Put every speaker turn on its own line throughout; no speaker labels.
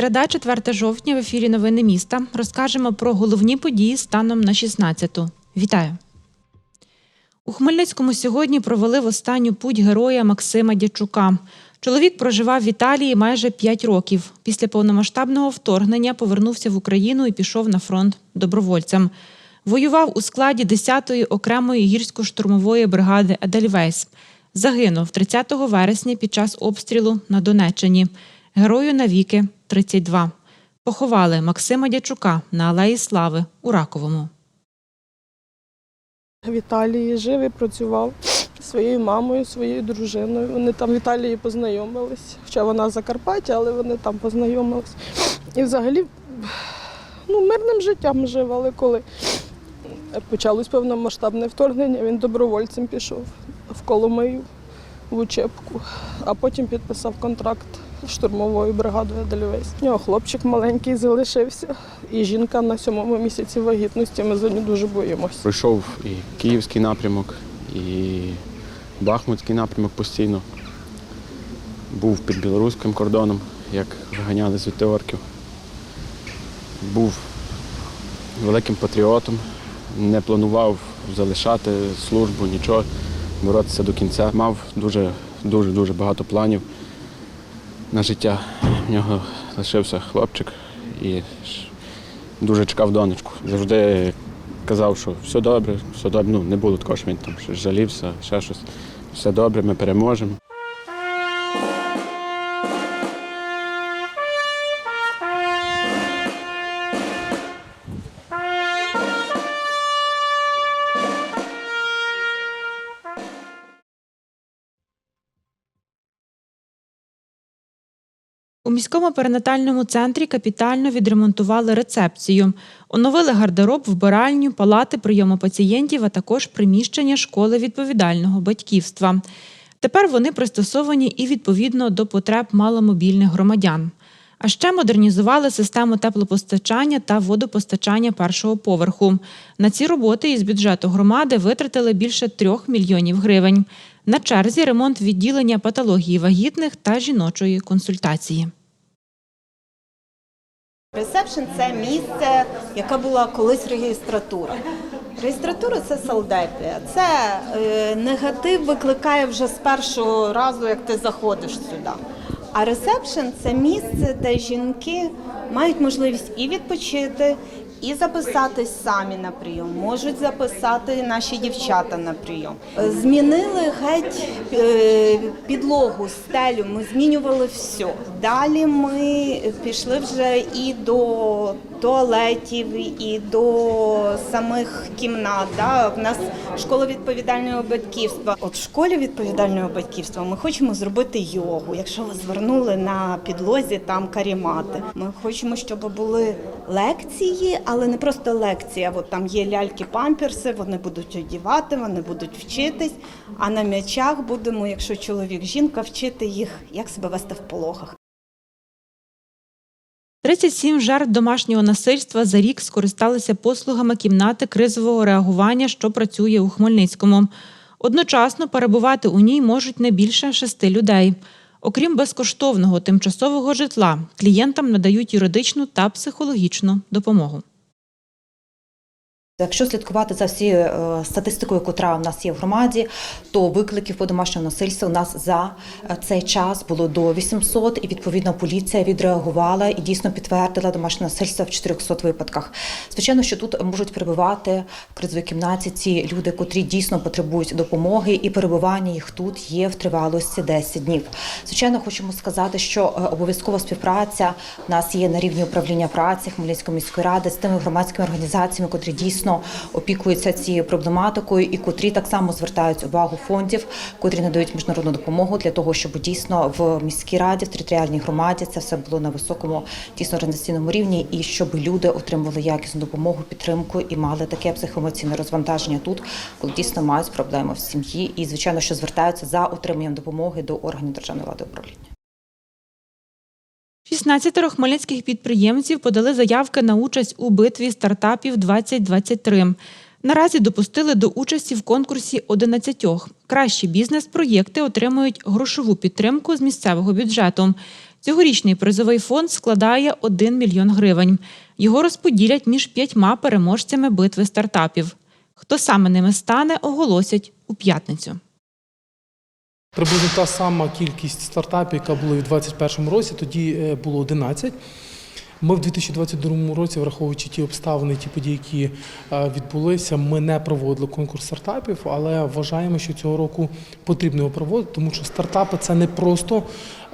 Середа, 4 жовтня в ефірі Новини міста. Розкажемо про головні події станом на 16-ту. Вітаю! У Хмельницькому сьогодні провели в останню путь героя Максима Дячука. Чоловік проживав в Італії майже 5 років. Після повномасштабного вторгнення повернувся в Україну і пішов на фронт добровольцем. Воював у складі 10-ї окремої гірсько-штурмової бригади Едельвейс. Загинув 30 вересня під час обстрілу на Донеччині. Герою навіки 32. Поховали Максима Дячука на Алеї Слави у Раковому.
В Італії жив і працював своєю мамою, своєю дружиною. Вони там в Італії познайомились. Хоча вона з Закарпаття, але вони там познайомились. І взагалі ну, мирним життям жив, але коли почалось повномасштабне вторгнення, він добровольцем пішов в Коломию в учебку, а потім підписав контракт штурмовою бригадою Дельвейс. У нього хлопчик маленький залишився, і жінка на сьомому місяці вагітності. Ми за нього дуже боїмося.
Пройшов і київський напрямок, і Бахмутський напрямок постійно. Був під білоруським кордоном, як виганяли звідти орків. Був великим патріотом, не планував залишати службу, нічого, боротися до кінця. Мав дуже, дуже, багато планів на життя. В нього лишився хлопчик і дуже чекав донечку. Завжди казав, що все добре, все добре. Ну, не було такого, що він там жалівся, ще щось. Все добре, ми переможемо.
У міському перинатальному центрі капітально відремонтували рецепцію, оновили гардероб, вбиральню, палати прийому пацієнтів, а також приміщення школи відповідального батьківства. Тепер вони пристосовані і відповідно до потреб маломобільних громадян. А ще модернізували систему теплопостачання та водопостачання першого поверху. На ці роботи із бюджету громади витратили більше трьох мільйонів гривень. На черзі ремонт відділення патології вагітних та жіночої консультації.
Ресепшн це місце, яке була колись реєстратура. Реєстратура це салдепія. Це е, негатив викликає вже з першого разу, як ти заходиш сюди. А ресепшн це місце, де жінки мають можливість і відпочити, і записатись самі на прийом. Можуть записати наші дівчата на прийом. Змінили геть е, підлогу, стелю. Ми змінювали все. Далі ми пішли вже і до туалетів, і до самих кімнат. Да? В нас школа відповідального батьківства. От в школі відповідального батьківства ми хочемо зробити йогу. Якщо ви звернули на підлозі там карімати, ми хочемо, щоб були лекції, але не просто лекції. а От там є ляльки-памперси, вони будуть одівати, вони будуть вчитись. А на м'ячах будемо, якщо чоловік, жінка, вчити їх, як себе вести в пологах.
37 жертв домашнього насильства за рік скористалися послугами кімнати кризового реагування, що працює у Хмельницькому. Одночасно перебувати у ній можуть не більше шести людей. Окрім безкоштовного тимчасового житла, клієнтам надають юридичну та психологічну допомогу.
Якщо слідкувати за всією е, статистикою, яка у нас є в громаді, то викликів по домашньому насильству у нас за е, цей час було до 800, і відповідно поліція відреагувала і дійсно підтвердила домашнє насильство в 400 випадках. Звичайно, що тут можуть перебувати в кризовій кімнаті ці люди, котрі дійсно потребують допомоги, і перебування їх тут є в тривалості 10 днів. Звичайно, хочемо сказати, що е, обов'язкова співпраця в нас є на рівні управління праці Хмельницької міської ради з тими громадськими організаціями, котрі дійсно опікуються цією проблематикою, і котрі так само звертають увагу фондів, котрі надають міжнародну допомогу для того, щоб дійсно в міській раді, в територіальній громаді це все було на високому дійсно організаційному рівні, і щоб люди отримували якісну допомогу, підтримку і мали таке психоемоційне розвантаження тут, коли дійсно мають проблеми в сім'ї, і звичайно, що звертаються за отриманням допомоги до органів державної влади управління.
16 хмельницьких підприємців подали заявки на участь у битві стартапів 2023. Наразі допустили до участі в конкурсі 11. Кращі бізнес-проєкти отримують грошову підтримку з місцевого бюджету. Цьогорічний призовий фонд складає 1 мільйон гривень. Його розподілять між п'ятьма переможцями битви стартапів. Хто саме ними стане, оголосять у п'ятницю.
Приблизно та сама кількість стартапів, яка була в 2021 році, тоді е, було 11. Ми в 2022 році, враховуючи ті обставини, ті події, які е, відбулися, ми не проводили конкурс стартапів, але вважаємо, що цього року потрібно його проводити, тому що стартапи це не просто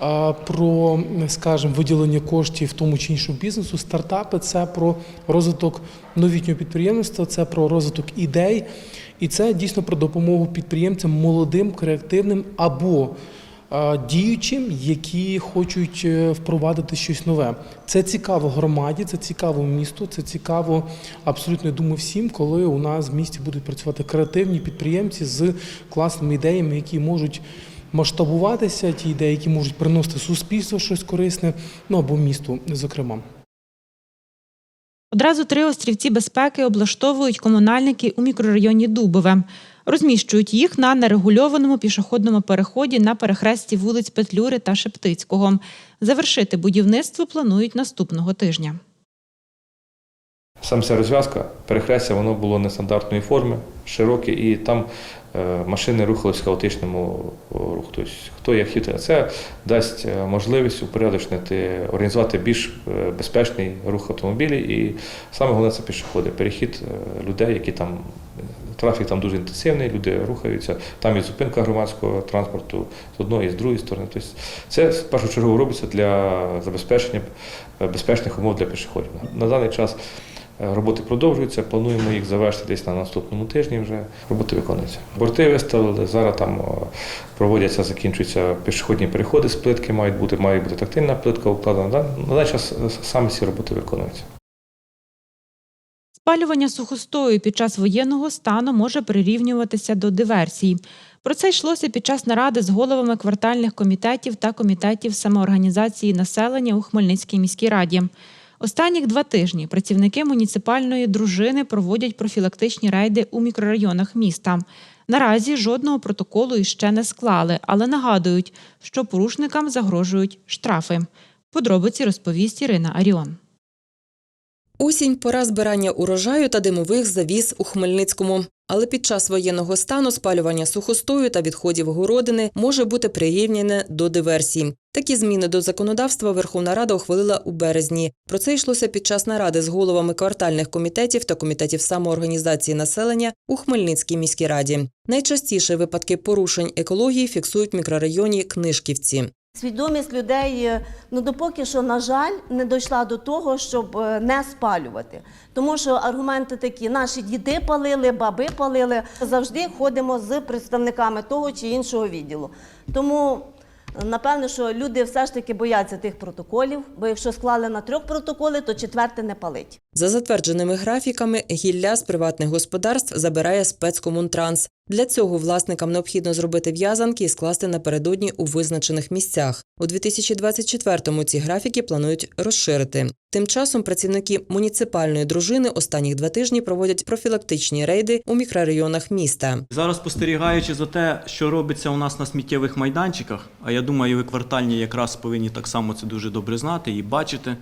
е, про, скажімо, виділення коштів тому чи іншому бізнесу. Стартапи це про розвиток новітнього підприємництва, це про розвиток ідей, і це дійсно про допомогу підприємцям молодим, креативним або е, діючим, які хочуть е, впровадити щось нове. Це цікаво громаді, це цікаво місту, це цікаво абсолютно я думаю всім, коли у нас в місті будуть працювати креативні підприємці з класними ідеями, які можуть масштабуватися, ті ідеї, які можуть приносити суспільству щось корисне, ну або місту, зокрема.
Одразу три острівці безпеки облаштовують комунальники у мікрорайоні Дубове. Розміщують їх на нерегульованому пішохідному переході на перехресті вулиць Петлюри та Шептицького. Завершити будівництво планують наступного тижня.
Сам ця розв'язка, перехрестя, воно було нестандартної форми, широке, і там машини рухались в хаотичному е, руху. Тобто, хто як хитає, це дасть е, можливість упорядочнити, організувати більш е, безпечний рух автомобілів. І саме головне це пішоходи, перехід е, людей, які там. Трафік там дуже інтенсивний, люди рухаються, там і зупинка громадського транспорту з одної і з другої сторони. Тобто це в першу чергу робиться для забезпечення е, безпечних умов для пішоходів. На даний час Е, Роботи продовжуються, плануємо їх завершити десь на наступному тижні. Вже роботи виконуються. Борти виставили. Зараз там проводяться, закінчуються пішохідні переходи з плитки. Мають бути, має бути тактильна плитка укладена. Да? На даний час е, саме ці роботи виконуються.
Спалювання сухостою під час воєнного стану може прирівнюватися до диверсій. Про це йшлося під час наради з головами квартальних комітетів та комітетів самоорганізації населення у Хмельницькій міській раді. Останніх два тижні працівники муніципальної дружини проводять профілактичні рейди у мікрорайонах міста. Наразі жодного протоколу іще не склали, але нагадують, що порушникам загрожують штрафи. Подробиці розповість Ірина Аріон.
Осінь пора збирання урожаю та димових завіс у Хмельницькому. Але під час воєнного стану спалювання сухостою та відходів городини може бути прирівняне до диверсій. Такі зміни до законодавства Верховна Рада ухвалила у березні. Про це йшлося під час наради з головами квартальних комітетів та комітетів самоорганізації населення у Хмельницькій міській раді. Найчастіше випадки порушень екології фіксують мікрорайоні Книжківці.
Свідомість людей, е, ну допоки що, на жаль, не дійшла до того, щоб е, не спалювати. Тому що аргументи такі: наші діди палили, баби палили. Завжди ходимо з представниками того чи іншого відділу. Тому напевно, що люди все ж таки бояться тих протоколів, бо якщо склали на трьох протоколи, то четверте не палить.
За затвердженими графіками, гілля з приватних господарств забирає спецкомунтранс. Для цього власникам необхідно зробити в'язанки і скласти напередодні у визначених місцях. У 2024-му ці графіки планують розширити. Тим часом працівники муніципальної дружини останніх два тижні проводять профілактичні рейди у мікрорайонах міста.
Зараз спостерігаючи за те, що робиться у нас на сміттєвих майданчиках, а я думаю, ви квартальні якраз повинні так само це дуже добре знати і бачити.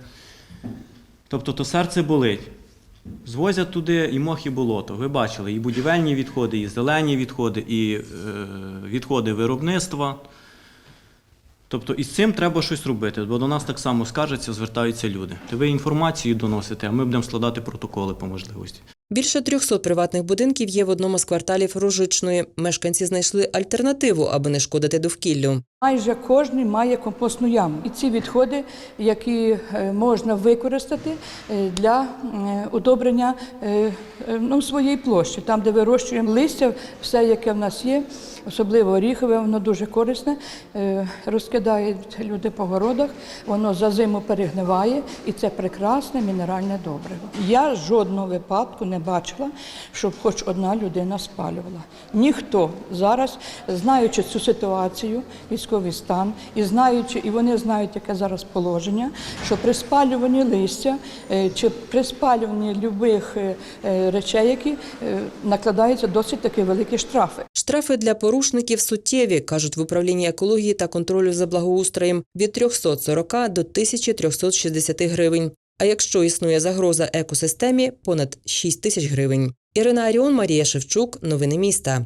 Тобто, то серце болить. Звозять туди і мох, і болото. Ви бачили і будівельні відходи, і зелені відходи, і е, відходи виробництва. Тобто із цим треба щось робити, бо до нас так само скаржаться, звертаються люди. То ви інформацію доносите, а ми будемо складати протоколи по можливості.
Більше 300 приватних будинків є в одному з кварталів Рожичної. Мешканці знайшли альтернативу, аби не шкодити довкіллю.
Майже кожен має компостну яму. І ці відходи, які е, можна використати е, для е, удобрення ну, своєї площі, там, де вирощуємо листя, все, яке в нас є, особливо оріхове, воно дуже корисне. Розкидають люди по городах, воно за зиму перегниває, і це прекрасне мінеральне добриво. Я жодного випадку не бачила, щоб хоч одна людина спалювала. Ніхто зараз, знаючи цю ситуацію, військово військовий стан, і знаючи, і вони знають, яке зараз положення, що при спалюванні листя е, чи при спалюванні любих е, е, речей, які накладаються досить таки великі штрафи.
Штрафи для порушників суттєві, кажуть в управлінні екології та контролю за благоустроєм від 340 до 1360 гривень. А якщо існує загроза екосистемі, понад 6 тисяч гривень. Ірина Аріон, Марія Шевчук. Новини міста.